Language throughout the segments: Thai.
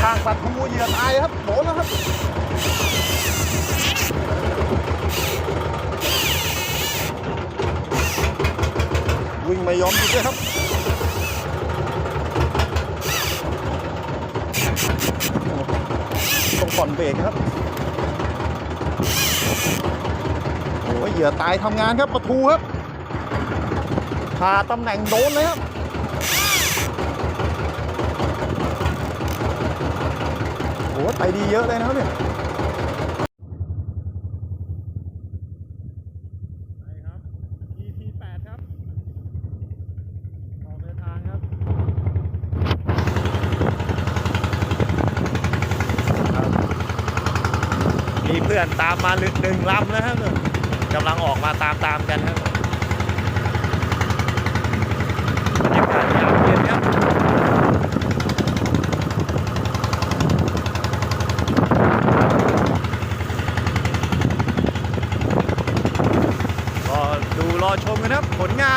ข้างปลาทูเหยื่อตายครับโดนแล้วครับวิ่งไม่ยอมหยุดเลยครับต้องก่อนเบรกครับโอ้ยเหยื่อตายทำงานครับประทูครับพาตำแหน่งโดนเลยครับ โอ้ไปดีเยอะเลยนะครับเนี่ยไปครับ EP 8ครับออกเดินทางครับมีเพื่อนตามมาหนึ่งหนึ่งลำนะครับกำลังออกมาตามตามๆกันครับบรรยากาศยามเย็นครับก็ดูรอชมกัน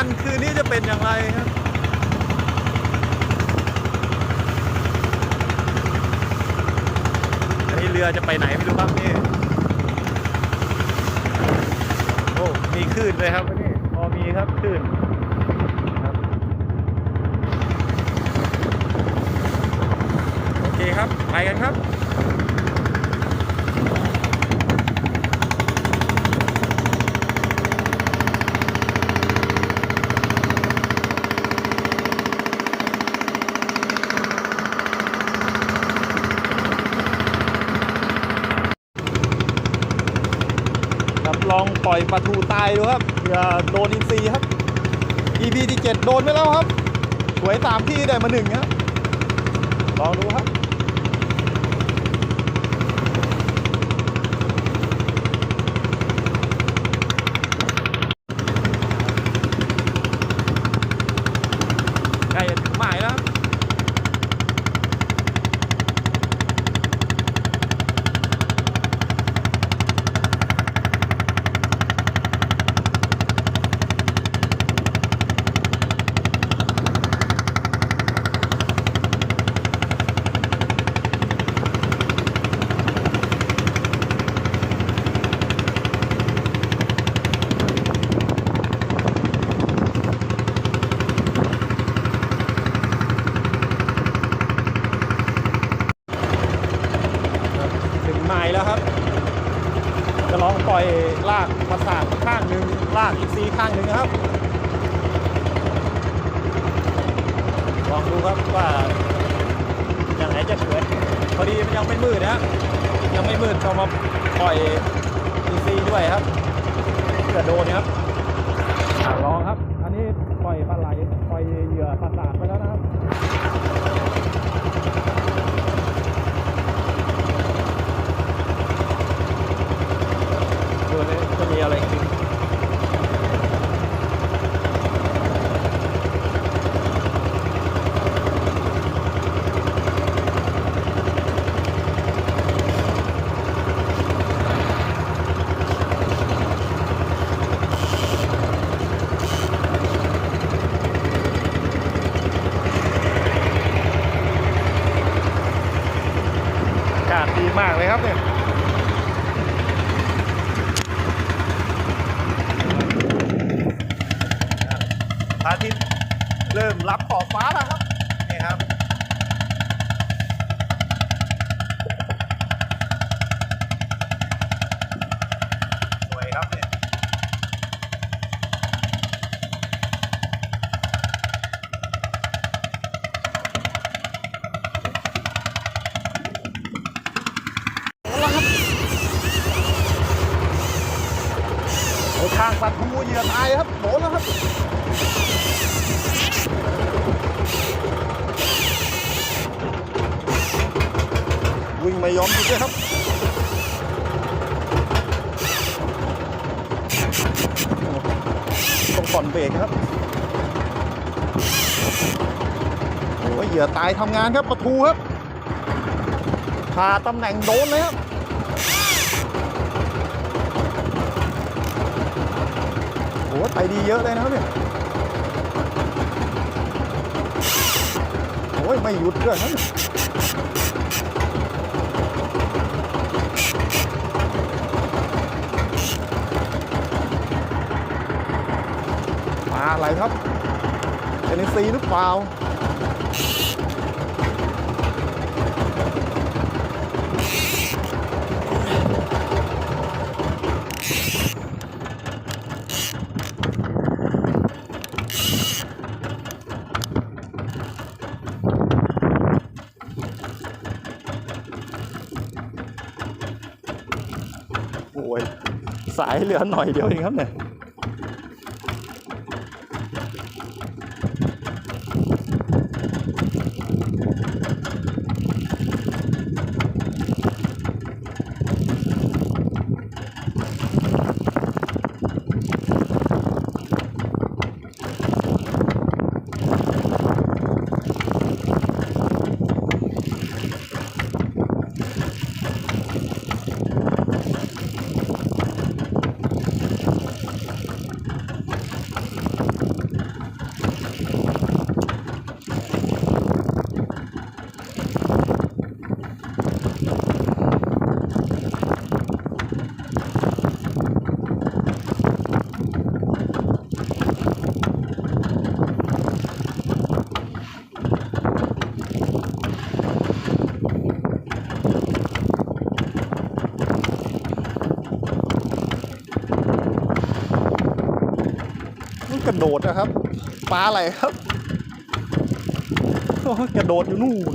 กันคืนนี้จะเป็นอย่างไรครับอันนี้เรือจะไปไหนไม่รู้ครับนี่โอ้มีคลื่นเลยครับนนี้พอมีครับคลื่นครับโอเคครับ ไปกันครับล องปล่อยปลาทูตายดูครับเโดนอินซีครับ EP ที่7โดนไปแล้วครับ สวยตามที่ได้มาหนึ่งครับลองดูครับ อาทิตย์เริ่มรับขอบฟ้าแล้วครับนี่ครับ เบรกครับโอ้ยเหยื่อตายทำงานครับประทูครับพาตำแหน่งโดนเลยครับโอ้ไปดีเยอะเลยนะครับเนี่ยโอ้ยไม่หยุดด้วยนะเนี่ย อะไร ครับเป็นอินซีหรือเปล่าโอ้ยสายเหลือหน่อยเดียวเองครับเนี่ย ระโดดนะครับ ปลาอะไรครับ กระโดดอยู่นู่น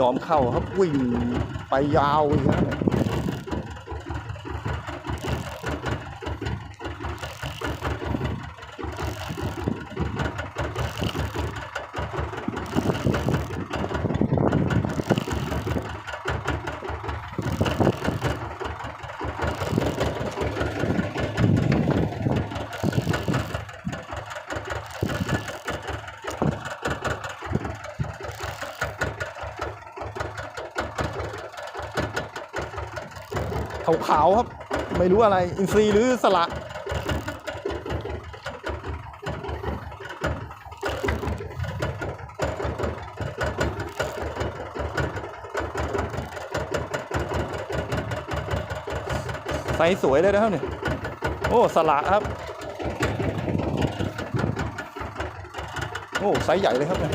ยอมเข้าครับวิ่งไปยาวอย่างนั้าวครับ ไม่รู้อะไร อินทรีย์หรือสละ ไซส์สวยเลยนะครับเนี่ย โอ้ สละครับ โอ้ ไซส์ใหญ่เลยครับเนี่ย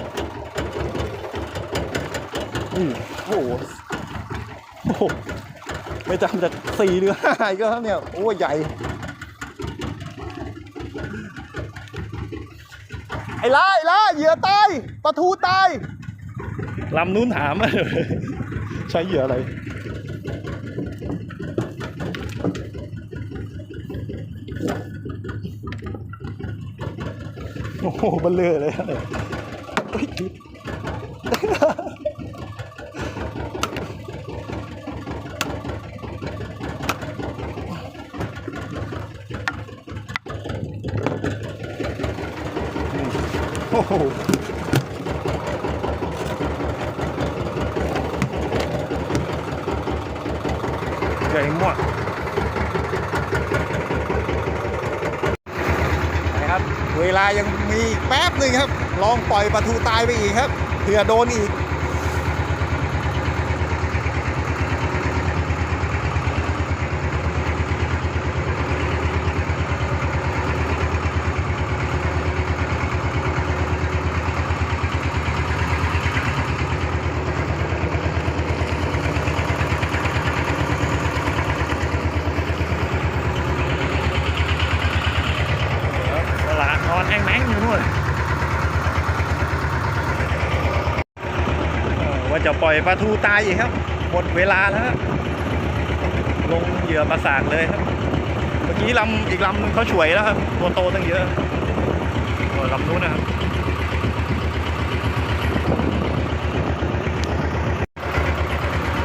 อืมโอ้โอ้โห ไม่จำจากสี่หรือห้ากแล้วครับเนี่ย โอ้ใหญ่ ไอ้ล่าไอ้ล่าเหยื่อตายปลาทูตายลำนู้นถาม ใช้เหยื่ออะไรโอ้โหบันเลยเลยครับเนี่ยเฮ้ยหยุดโอ้โหใหญ่มากนะครับ เวลายังมีแป๊บหนึ่งครับ ลองปล่อยปลาทูตายไปอีกครับเผื่อโดนอีก ตลาดนอนแองแมงอยู่นู่นเออว่าจะ ปล่อยปลาทูตายอีกครับ หมดเวลาแล้วลงเหยื่อมาสากเลยครับ เมื่อกี้ลำอีกลำนึงเขาฉวยแล้วครับ ตัวโตตั้งเยอะโอ้ลำนู้นนะครับ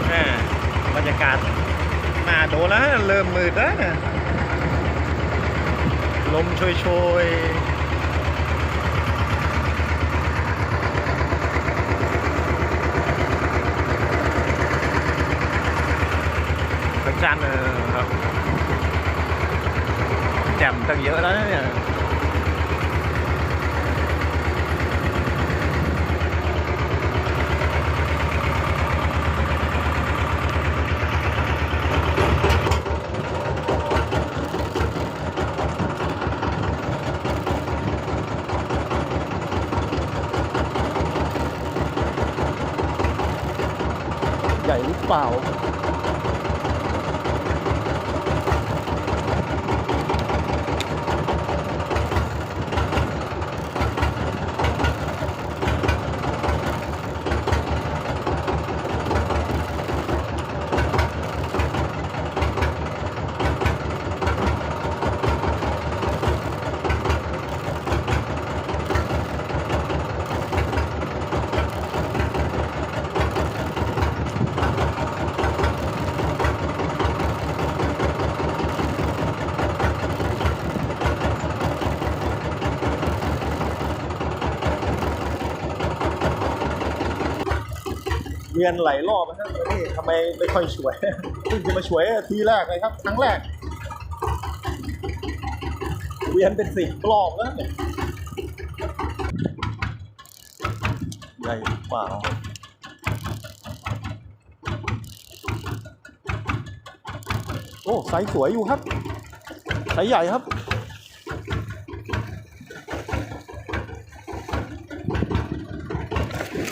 แม่บรรยากาศน่าโดนแล้วเริ่มมืดแล้วลมโชยโชยพระจันทร์เออครับ แจ่มตั้ง เยอะแล้วนะเนี่ยใหญ่หรือเปล่าเวียนหลายรอบนะครับนี่ทำไมไม่ค่อยช่วยเพิ่งจะมาช่วยทีแรกเลยครับ ครั้งแรก เวียนเป็นสิบรอบแล้วเนี่ยใหญ่เปล่าโอ้ไซส์สวยอยู่ครับไซส์ใหญ่ครับ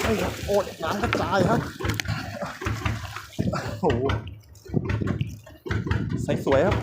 เฮ้ยโอ้ยน้ำกระจายครับ โอ้โหใสสวยครับ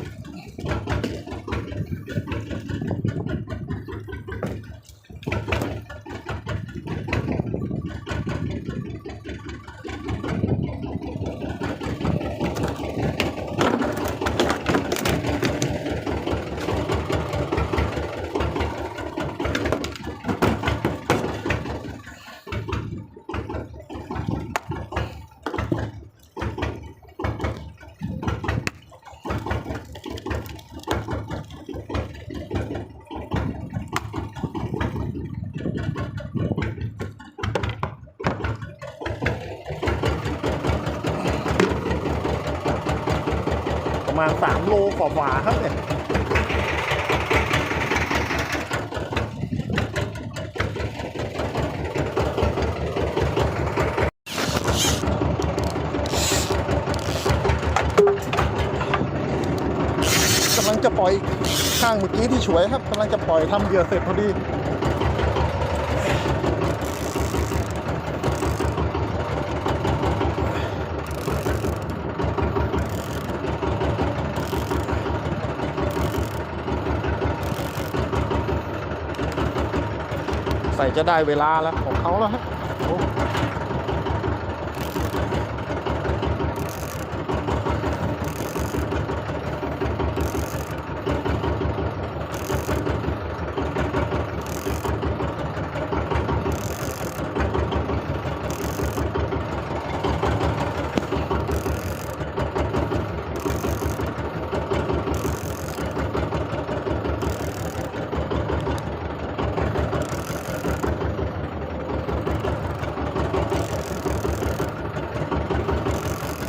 ณ 3 โลกว่าๆครับเนี่ยกำลังจะปล่อยข้างเมื่อกี้ที่ฉวยครับกำลังจะปล่อยทำเหยื่อเสร็จพอดี ใส่จะได้เวลาแล้วของเขาแล้วฮะ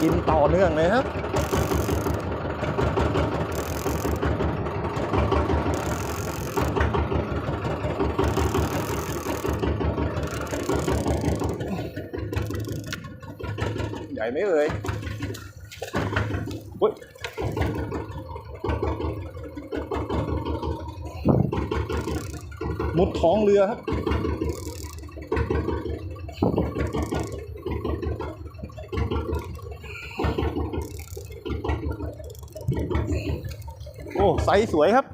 กินต่อเนื่องเลยครับใหญ่ไหมเอ่ยอุ๊ยมุดท้องเรือครับ โอ้ไซส์สวยครับ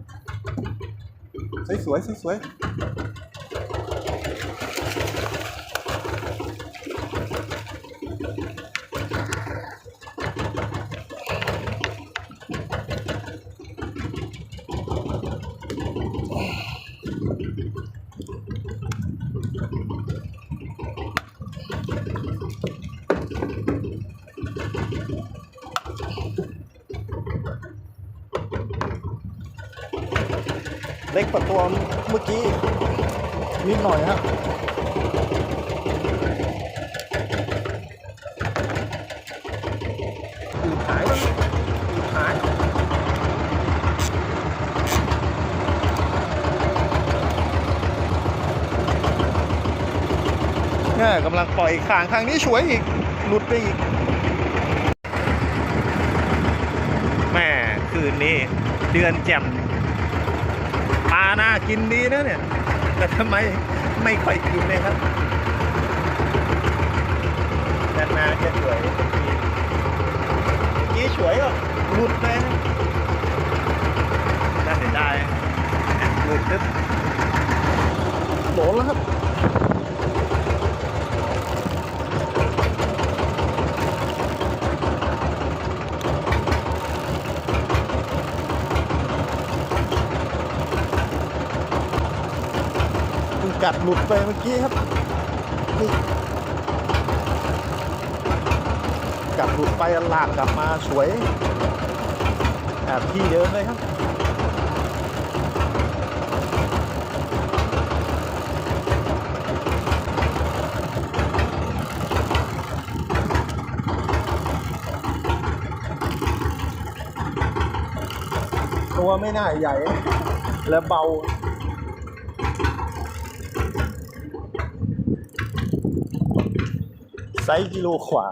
ไซส์สวยไซส์สวย เล็กกว่าตัวเมื่อกี้ นิดหน่อยครับ อืดหายแล้วอืดหาย กำลังปล่อยขางทางนี้สวยอีก หลุดไปอีกแม่คืนนี้ เดือนแจ่มปลาหน่ากินดีนะเนี่ย แต่ทำไมไม่ค่อยกินเลยครับด้านหน้าจะสวยเมื่อกี้เมื่อกี้สวยก็หลุดไปนะน่าเสียดายหลุดตึ๊บโดนแล้วครับ เพิ่งกัด หลุดไปเมื่อกี้ครับนี่กัดหลุดไปลากกลับมาสวยแบบที่เดิมเลยครับตัวไม่น่าใหญ่และเบา ไซส์กิโลขวา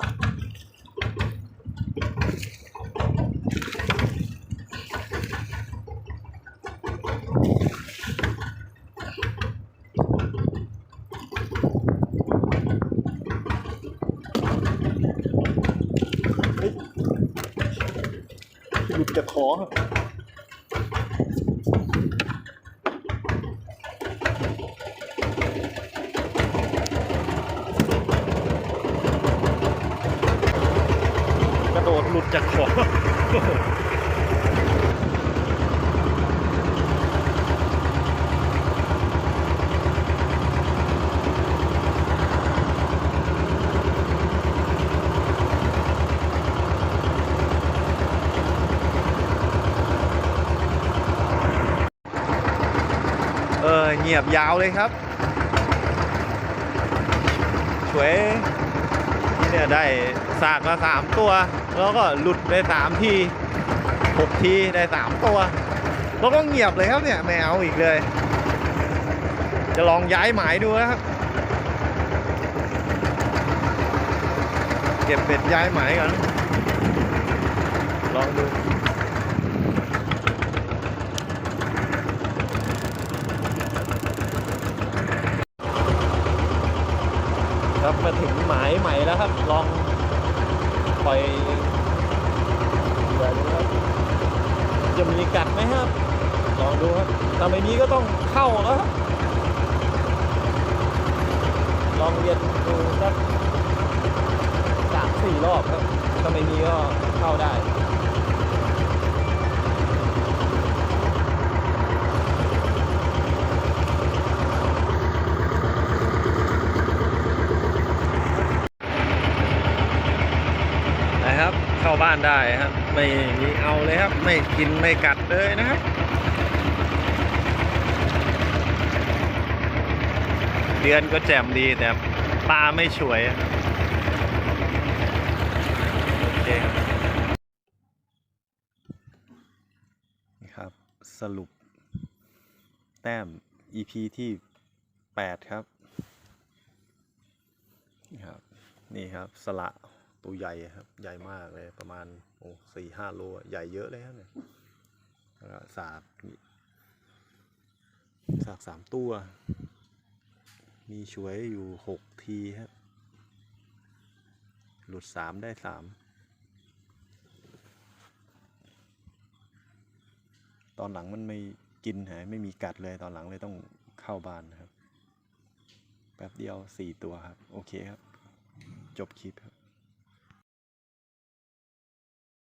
เฮ้ยหลุดจากคอครับก ระโดดหลุดจากคอเออเงียบยาวเลยครับสวย นี่เนี่ยได้สากมาสามตัว แล้วก็หลุดไปสามทีหกทีได้สามตัว แล้วก็เงียบเลยครับเนี่ยไม่เอาอีกเลย จะลองย้ายหมายดูนะครับ เก็บเป็ดย้ายหมายก่อน ลองดู ครับมาถึงหมายใหม่แล้วครับ ลองปล่อยเหยื่อดูครับจะมีกัดไหมครับ ลองดู ครับถ้าไม่มีก็ต้องเข้าแล้วครับลองเรียนดูสักสามสี่รอบครับถ้าไม่มีก็เข้าได้นะครับ เข้าบ้านได้ครับ ไม่มีเอาเลยครับ ไม่กินไม่กัดเลยนะครับ เดือนก็แจ่มดีแต่ปลาไม่สวยอเครับนี่ครับ สรุป แต้ม EP ที่ 8 ครับนี่ครับ นี่ครับ สละตัวใหญ่ครับ ใหญ่มากเลยประมาณโอ้สี่ห้าโล ใหญ่เยอะเลยครับเนี่ยแล้วสากสากสามตัว มีช่วยอยู่หกทีครับหลุดสามได้สามตอนหลังมันไม่กินหายไม่มีกัดเลยตอนหลังเลยต้องเข้าบ้านนะครับ แป๊บเดียวสี่ตัวครับ โอเคครับ จบคลิปครับ